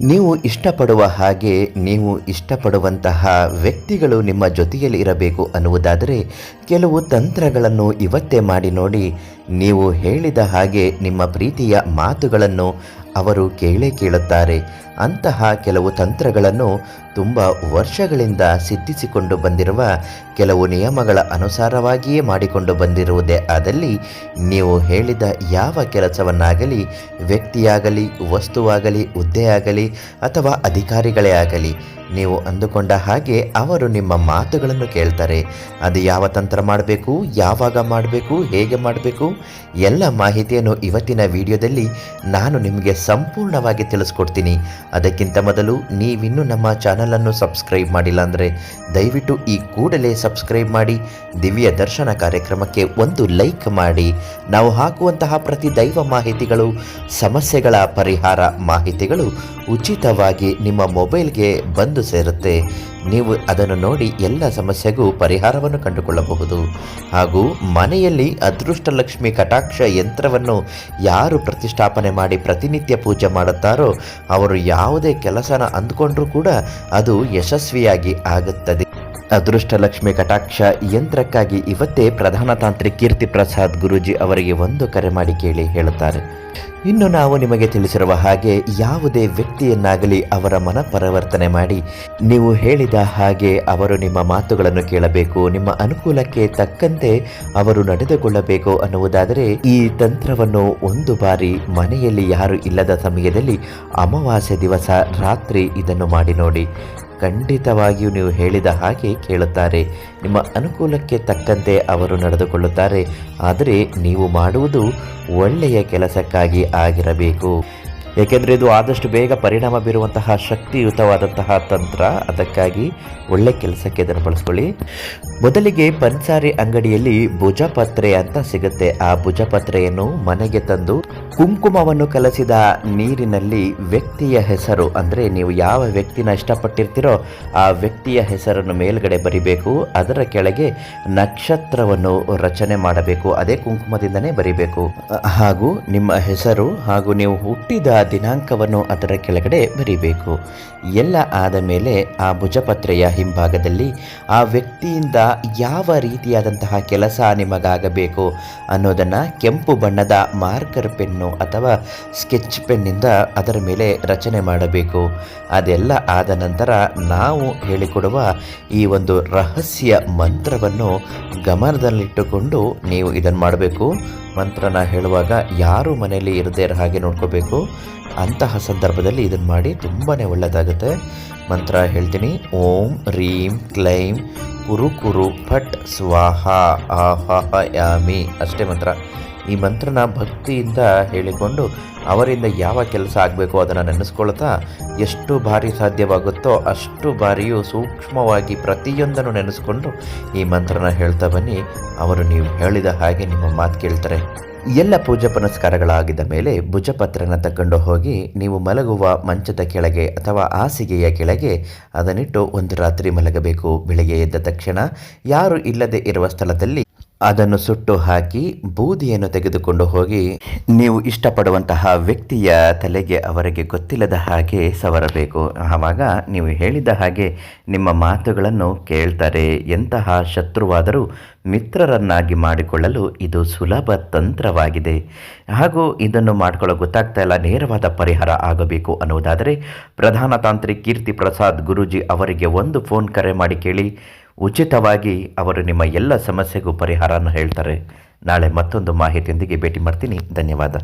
ನೀವು ಇಷ್ಟಪಡುವ ಹಾಗೆ ನೀವು ಇಷ್ಟಪಡುವಂತಹ ವ್ಯಕ್ತಿಗಳು ನಿಮ್ಮ ಜೊತೆಯಲ್ಲಿ ಇರಬೇಕು ಅನ್ನುವುದಾದರೆ ಕೆಲವು ತಂತ್ರಗಳನ್ನು ಇವತ್ತೇ ಮಾಡಿ ನೋಡಿ, ನೀವು ಹೇಳಿದ ಹಾಗೆ ನಿಮ್ಮ ಪ್ರೀತಿಯ ಮಾತುಗಳನ್ನು ಅವರು ಕೇಳೇ ಕೇಳುತ್ತಾರೆ. ಅಂತಹ ಕೆಲವು ತಂತ್ರಗಳನ್ನು ತುಂಬ ವರ್ಷಗಳಿಂದ ಸಿದ್ಧಿಸಿಕೊಂಡು ಬಂದಿರುವ ಕೆಲವು ನಿಯಮಗಳ ಅನುಸಾರವಾಗಿಯೇ ಮಾಡಿಕೊಂಡು ಬಂದಿರುವುದೇ ಆದಲ್ಲಿ ನೀವು ಹೇಳಿದ ಯಾವ ಕೆಲಸವನ್ನಾಗಲಿ, ವ್ಯಕ್ತಿಯಾಗಲಿ, ವಸ್ತುವಾಗಲಿ, ಹುದ್ದೆಯಾಗಲಿ ಅಥವಾ ಅಧಿಕಾರಿಗಳೇ ಆಗಲಿ, ನೀವು ಅಂದುಕೊಂಡ ಹಾಗೆ ಅವರು ನಿಮ್ಮ ಮಾತುಗಳನ್ನು ಕೇಳ್ತಾರೆ. ಅದು ಯಾವ ತಂತ್ರ ಮಾಡಬೇಕು, ಯಾವಾಗ ಮಾಡಬೇಕು, ಹೇಗೆ ಮಾಡಬೇಕು, ಎಲ್ಲ ಮಾಹಿತಿಯನ್ನು ಇವತ್ತಿನ ವಿಡಿಯೋದಲ್ಲಿ ನಾನು ನಿಮಗೆ ಸಂಪೂರ್ಣವಾಗಿ ತಿಳಿಸ್ಕೊಡ್ತೀನಿ. ಅದಕ್ಕಿಂತ ಮೊದಲು ನೀವಿನ್ನೂ ನಮ್ಮ ಚಾನಲನ್ನು ಸಬ್ಸ್ಕ್ರೈಬ್ ಮಾಡಿಲ್ಲ ಅಂದರೆ ದಯವಿಟ್ಟು ಈ ಕೂಡಲೇ ಸಬ್ಸ್ಕ್ರೈಬ್ ಮಾಡಿ, ದಿವ್ಯ ದರ್ಶನ ಕಾರ್ಯಕ್ರಮಕ್ಕೆ ಒಂದು ಲೈಕ್ ಮಾಡಿ. ನಾವು ಹಾಕುವಂತಹ ಪ್ರತಿ ದೈವ ಮಾಹಿತಿಗಳು, ಸಮಸ್ಯೆಗಳ ಪರಿಹಾರ ಮಾಹಿತಿಗಳು ಉಚಿತವಾಗಿ ನಿಮ್ಮ ಮೊಬೈಲ್ಗೆ ಬಂದು ಸೇರುತ್ತೆ. ನೀವು ಅದನ್ನು ನೋಡಿ ಎಲ್ಲ ಸಮಸ್ಯೆಗೂ ಪರಿಹಾರವನ್ನು ಕಂಡುಕೊಳ್ಳಬಹುದು. ಹಾಗೂ ಮನೆಯಲ್ಲಿ ಅದೃಷ್ಟ ಲಕ್ಷ್ಮಿ ಕಟಾಕ್ಷ ಯಂತ್ರವನ್ನು ಯಾರು ಪ್ರತಿಷ್ಠಾಪನೆ ಮಾಡಿ ಪ್ರತಿನಿತ್ಯ ಪೂಜೆ ಮಾಡುತ್ತಾರೋ, ಅವರು ಯಾವುದೇ ಕೆಲಸನ ಅಂದ್ಕೊಂಡ್ರೂ ಕೂಡ ಅದು ಯಶಸ್ವಿಯಾಗಿ ಆಗುತ್ತದೆ. ಅದೃಷ್ಟ ಲಕ್ಷ್ಮಿ ಕಟಾಕ್ಷ ಯಂತ್ರಕ್ಕಾಗಿ ಇವತ್ತೇ ಪ್ರಧಾನ ತಾಂತ್ರಿಕ ಕೀರ್ತಿ ಪ್ರಸಾದ್ ಗುರೂಜಿ ಅವರಿಗೆ ಒಂದು ಕರೆ ಮಾಡಿ ಕೇಳಿ ಹೇಳುತ್ತಾರೆ. ಇನ್ನು ನಾವು ನಿಮಗೆ ತಿಳಿಸಿರುವ ಹಾಗೆ ಯಾವುದೇ ವ್ಯಕ್ತಿಯನ್ನಾಗಲಿ ಅವರ ಮನ ಪರಿವರ್ತನೆ ಮಾಡಿ ನೀವು ಹೇಳಿದ ಹಾಗೆ ಅವರು ನಿಮ್ಮ ಮಾತುಗಳನ್ನು ಕೇಳಬೇಕು, ನಿಮ್ಮ ಅನುಕೂಲಕ್ಕೆ ತಕ್ಕಂತೆ ಅವರು ನಡೆದುಕೊಳ್ಳಬೇಕು ಅನ್ನುವುದಾದರೆ ಈ ತಂತ್ರವನ್ನು ಒಂದು ಬಾರಿ ಮನೆಯಲ್ಲಿ ಯಾರು ಇಲ್ಲದ ಸಮಯದಲ್ಲಿ ಅಮಾವಾಸ್ಯೆ ದಿವಸ ರಾತ್ರಿ ಇದನ್ನು ಮಾಡಿ ನೋಡಿ. ಖಂಡಿತವಾಗಿಯೂ ನೀವು ಹೇಳಿದ ಹಾಗೆ ಕೇಳುತ್ತಾರೆ. ನಿಮ್ಮ ಅನುಕೂಲಕ್ಕೆ ತಕ್ಕಂತೆ ಅವರು ನಡೆದುಕೊಳ್ಳುತ್ತಾರೆ. ಆದರೆ ನೀವು ಮಾಡುವುದು ಒಳ್ಳೆಯ ಕೆಲಸಕ್ಕಾಗಿ ಆಗಿರಬೇಕು. ಏಕೆಂದರೆ ಇದು ಆದಷ್ಟು ಬೇಗ ಪರಿಣಾಮ ಬೀರುವಂತಹ ಶಕ್ತಿಯುತವಾದಂತಹ ತಂತ್ರ. ಅದಕ್ಕಾಗಿ ಒಳ್ಳೆ ಕೆಲಸಕ್ಕೆ ಇದನ್ನು ಬಳಸ್ಕೊಳ್ಳಿ. ಮೊದಲಿಗೆ ಪಂಚಾರಿ ಅಂಗಡಿಯಲ್ಲಿ ಭುಜಪತ್ರೆ ಅಂತ ಸಿಗುತ್ತೆ. ಆ ಭುಜಪತ್ರೆಯನ್ನು ಮನೆಗೆ ತಂದು ಕುಂಕುಮವನ್ನು ಕಲಸಿದ ನೀರಿನಲ್ಲಿ ವ್ಯಕ್ತಿಯ ಹೆಸರು, ಅಂದರೆ ನೀವು ಯಾವ ವ್ಯಕ್ತಿನ ಇಷ್ಟಪಟ್ಟಿರ್ತೀರೋ ಆ ವ್ಯಕ್ತಿಯ ಹೆಸರನ್ನು ಮೇಲ್ಗಡೆ ಬರಿಬೇಕು. ಅದರ ಕೆಳಗೆ ನಕ್ಷತ್ರವನ್ನು ರಚನೆ ಮಾಡಬೇಕು. ಅದೇ ಕುಂಕುಮದಿಂದನೇ ಬರಿಬೇಕು. ಹಾಗೂ ನಿಮ್ಮ ಹೆಸರು ಹಾಗೂ ನೀವು ಹುಟ್ಟಿದ ದಿನಾಂಕವನ್ನು ಅದರ ಕೆಳಗಡೆ ಬರೀಬೇಕು. ಎಲ್ಲ ಆದ ಮೇಲೆ ಆ ಭುಜಪತ್ರೆಯ ಹಿಂಭಾಗದಲ್ಲಿ ಆ ವ್ಯಕ್ತಿಯಿಂದ ಯಾವ ರೀತಿಯಾದಂತಹ ಕೆಲಸ ನಿಮಗಾಗಬೇಕು ಅನ್ನೋದನ್ನು ಕೆಂಪು ಬಣ್ಣದ ಮಾರ್ಕರ್ ಪೆನ್ನು ಅಥವಾ ಸ್ಕೆಚ್ ಪೆನ್ನಿಂದ ಅದರ ಮೇಲೆ ರಚನೆ ಮಾಡಬೇಕು. ಅದೆಲ್ಲ ಆದ ನಂತರ ನಾವು ಹೇಳಿಕೊಡುವ ಈ ಒಂದು ರಹಸ್ಯ ಮಂತ್ರವನ್ನು ಗಮನದಲ್ಲಿಟ್ಟುಕೊಂಡು ನೀವು ಇದನ್ನು ಮಾಡಬೇಕು. ಮಂತ್ರನ ಹೇಳುವಾಗ ಯಾರು ಮನೆಯಲ್ಲಿ ಇರದೇ ಇರೋ ಹಾಗೆ ನೋಡ್ಕೋಬೇಕು. ಅಂತಹ ಸಂದರ್ಭದಲ್ಲಿ ಇದನ್ನು ಮಾಡಿ ತುಂಬಾ ಒಳ್ಳೆಯದಾಗುತ್ತೆ ಮಂತ್ರ ಹೇಳ್ತೀನಿ. ಓಂ, ರೀಂ, ಕ್ಲೈಂ ಕುರು ಕುರು ಫಟ್, ಸ್ವಾಹ ಆಹಾಹ ಯಾಮಿ ಅಷ್ಟೇ ಮಂತ್ರ. ಈ ಮಂತ್ರನ ಭಕ್ತಿಯಿಂದ ಹೇಳಿಕೊಂಡು ಅವರಿಂದ ಯಾವ ಕೆಲಸ ಆಗಬೇಕು ಅದನ್ನು ನೆನೆಸ್ಕೊಳ್ತಾ ಎಷ್ಟು ಬಾರಿ ಸಾಧ್ಯವಾಗುತ್ತೋ ಅಷ್ಟು ಬಾರಿಯೂ ಸೂಕ್ಷ್ಮವಾಗಿ ಪ್ರತಿಯೊಂದನ್ನು ನೆನೆಸ್ಕೊಂಡು ಈ ಮಂತ್ರನ ಹೇಳ್ತಾ ಬನ್ನಿ. ಅವರು ನೀವು ಹೇಳಿದ ಹಾಗೆ ನಿಮ್ಮ ಮಾತು ಕೇಳ್ತಾರೆ. ಎಲ್ಲ ಪೂಜಾ ಪುನಸ್ಕಾರಗಳಾಗಿದ್ದ ಮೇಲೆ ಭುಜಪತ್ರನ ತಗೊಂಡು ಹೋಗಿ ನೀವು ಮಲಗುವ ಮಂಚದ ಕೆಳಗೆ ಅಥವಾ ಹಾಸಿಗೆಯ ಕೆಳಗೆ ಅದನ್ನಿಟ್ಟು ಒಂದು ರಾತ್ರಿ ಮಲಗಬೇಕು. ಬೆಳಗ್ಗೆ ಎದ್ದ ತಕ್ಷಣ ಯಾರು ಇಲ್ಲದೆ ಇರುವ ಸ್ಥಳದಲ್ಲಿ ಅದನ್ನು ಸುಟ್ಟು ಹಾಕಿ ಬೂದಿಯನ್ನು ತೆಗೆದುಕೊಂಡು ಹೋಗಿ, ನೀವು ಇಷ್ಟಪಡುವಂತಹ ವ್ಯಕ್ತಿಯ ತಲೆಗೆ ಅವರಿಗೆ ಗೊತ್ತಿಲ್ಲದ ಹಾಗೆ ಸವರಬೇಕು. ಆವಾಗ ನೀವು ಹೇಳಿದ ಹಾಗೆ ನಿಮ್ಮ ಮಾತುಗಳನ್ನು ಕೇಳ್ತಾರೆ. ಎಂತಹ ಶತ್ರುವಾದರೂ ಮಿತ್ರರನ್ನಾಗಿ ಮಾಡಿಕೊಳ್ಳಲು ಇದು ಸುಲಭ ತಂತ್ರವಾಗಿದೆ. ಹಾಗೂ ಇದನ್ನು ಮಾಡಿಕೊಳ್ಳೋ ಗೊತ್ತಾಗ್ತಾ ಇಲ್ಲ, ನೇರವಾದ ಪರಿಹಾರ ಆಗಬೇಕು ಅನ್ನುವುದಾದರೆ ಪ್ರಧಾನ ತಾಂತ್ರಿಕ್ ಕೀರ್ತಿ ಪ್ರಸಾದ್ ಗುರೂಜಿ ಅವರಿಗೆ ಒಂದು ಫೋನ್ ಕರೆ ಮಾಡಿ ಕೇಳಿ ಉಚಿತವಾಗಿ ಅವರು ನಿಮ್ಮ ಎಲ್ಲ ಸಮಸ್ಯೆಗೂ ಪರಿಹಾರನ ಹೇಳ್ತಾರೆ. ನಾಳೆ ಮತ್ತೊಂದು ಮಾಹಿತಿಯೊಂದಿಗೆ ಭೇಟಿ ಮಾಡ್ತೀನಿ. ಧನ್ಯವಾದ.